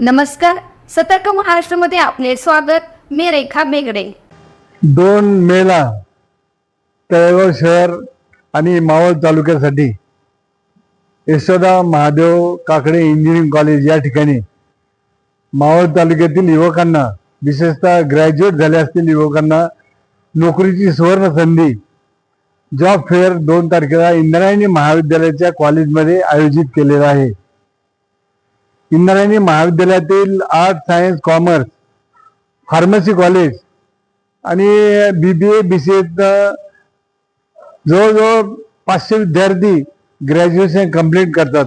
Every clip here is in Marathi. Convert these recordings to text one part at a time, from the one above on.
नमस्कार. सतर्क महाराष्ट्रामध्ये आपले स्वागत. मी रेखा बेगडे. दोन मेला तळेगाव शहर आणि मावळ तालुक्यासाठी यशोदा महादेव काकडे इंजिनिअरिंग कॉलेज या ठिकाणी मावळ तालुक्यातील युवकांना विशेषतः ग्रॅज्युएट झाले असतील युवकांना नोकरीची सुवर्ण संधी जॉब फेअर दोन तारखेला इंद्रायणी महाविद्यालयाच्या कॉलेजमध्ये आयोजित केलेला आहे. इंद्रायणी महाविद्यालयातील art science commerce pharmacy college आणि B B A B C जवळजवळ पाचशे विद्यार्थी ग्रॅज्युएशन कंप्लीट करतात.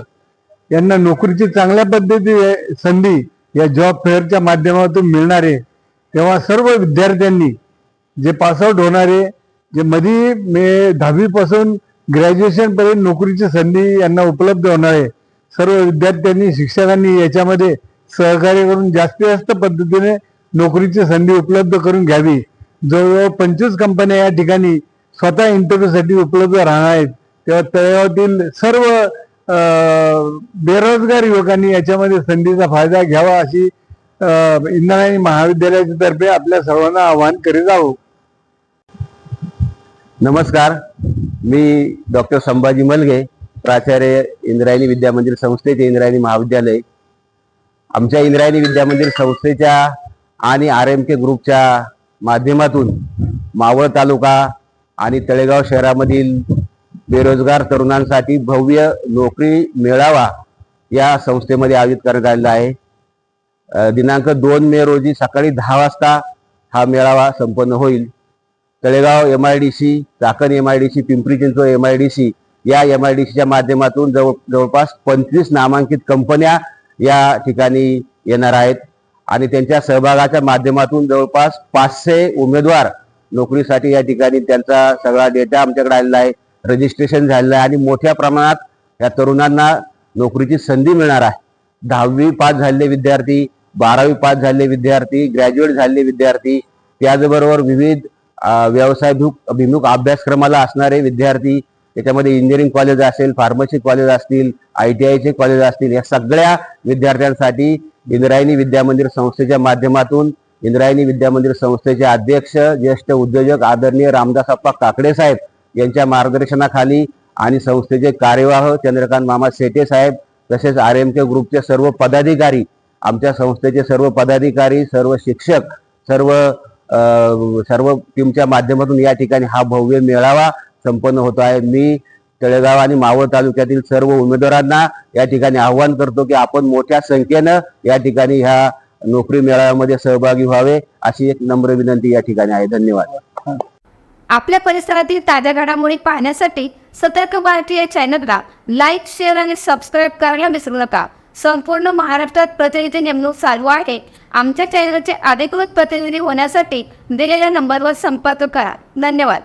यांना नोकरीची चांगल्या पद्धती संधी या जॉब फेअरच्या माध्यमातून मिळणार आहे तेव्हा सर्व विद्यार्थ्यांनी जे पासआउट होणारे जे मधी मे दहावीपासून ग्रॅज्युएशनपर्यंत नोकरीची संधी यांना उपलब्ध होणार आहे. सर्व विद्यार्थ्यांनी शिक्षकांनी याच्यामध्ये सहकार्य करून जास्तीत जास्त पद्धतीने नोकरीची संधी उपलब्ध करून घ्यावी. जवळजवळ पंचवीस कंपन्या या ठिकाणी स्वतः इंटरव्ह्यूसाठी उपलब्ध राहणार आहेत. तेव्हा तळ्यावरतील सर्व बेरोजगार युवकांनी याच्यामध्ये संधीचा फायदा घ्यावा अशी इंद्रायणी महाविद्यालयाच्या तर्फे आपल्या सर्वांना आवाहन करीत आहो नमस्कार. मी डॉक्टर संभाजी मलगे प्राचार्य इंद्रायणी विद्या मंदिर संस्थेचे इंद्रायणी महाविद्यालय आमच्या इंद्रायणी विद्या मंदिर संस्थेच्या आणि आर एम के ग्रुपच्या माध्यमातून मावळ तालुका आणि तळेगाव शहरामधील बेरोजगार तरुणांसाठी भव्य नोकरी मेळावा या संस्थेमध्ये आयोजित करण्यात आलेला आहे. दिनांक दोन मे रोजी सकाळी दहा वाजता हा मेळावा संपन्न होईल. Talegaon M I D C Chakan M I D C Pimpri Chinchwad M I D C या एम आय डी सीच्या माध्यमातून जवळ जवळपास पंचवीस नामांकित कंपन्या या ठिकाणी येणार आहेत. आणि त्यांच्या सहभागाच्या माध्यमातून जवळपास पाचशे उमेदवार नोकरीसाठी या ठिकाणी त्यांचा सगळा डेटा आमच्याकडे आलेला आहे. रजिस्ट्रेशन झालेलं आहे आणि मोठ्या प्रमाणात या तरुणांना नोकरीची संधी मिळणार आहे. दहावी पास झालेले विद्यार्थी बारावी पास झालेले विद्यार्थी ग्रॅज्युएट झालेले विद्यार्थी त्याचबरोबर विविध व्यवसायभिमुख अभिमुख अभ्यासक्रमाला असणारे विद्यार्थी त्याच्यामध्ये इंजिनिअरिंग कॉलेज असेल फार्मसी कॉलेज असतील आय टी आयचे कॉलेज असतील या सगळ्या विद्यार्थ्यांसाठी इंद्रायणी विद्या मंदिर संस्थेच्या माध्यमातून इंद्रायणी विद्या मंदिर संस्थेचे अध्यक्ष ज्येष्ठ उद्योजक आदरणीय रामदास अप्पा काकडे साहेब यांच्या मार्गदर्शनाखाली आणि संस्थेचे कार्यवाह चंद्रकांत मामा सेटे साहेब तसेच आर एम के ग्रुपचे सर्व पदाधिकारी आमच्या संस्थेचे सर्व पदाधिकारी सर्व शिक्षक सर्व सर्व टीमच्या माध्यमातून या ठिकाणी हा भव्य मेळावा संपन्न होतो आहे. मी तळेगाव आणि मावळ तालुक्यातील सर्व उमेदवारांना या ठिकाणी आव्हान करतो की आपण मोठ्या संख्येनं या ठिकाणी ह्या नोकरी मेळाव्यामध्ये सहभागी व्हावे अशी एक नम्र विनंती या ठिकाणी आहे. धन्यवाद. आपल्या परिसरातील ताज्या घडामोडी पाहण्यासाठी सतर्क भारती या चॅनलला लाईक शेअर आणि सबस्क्राईब करायला विसरू नका. संपूर्ण महाराष्ट्रात प्रतिनिधी नेमणूक चालू आहे. आमच्या चॅनलचे अधिकृत प्रतिनिधी होण्यासाठी दिलेल्या नंबरवर संपर्क करा. धन्यवाद.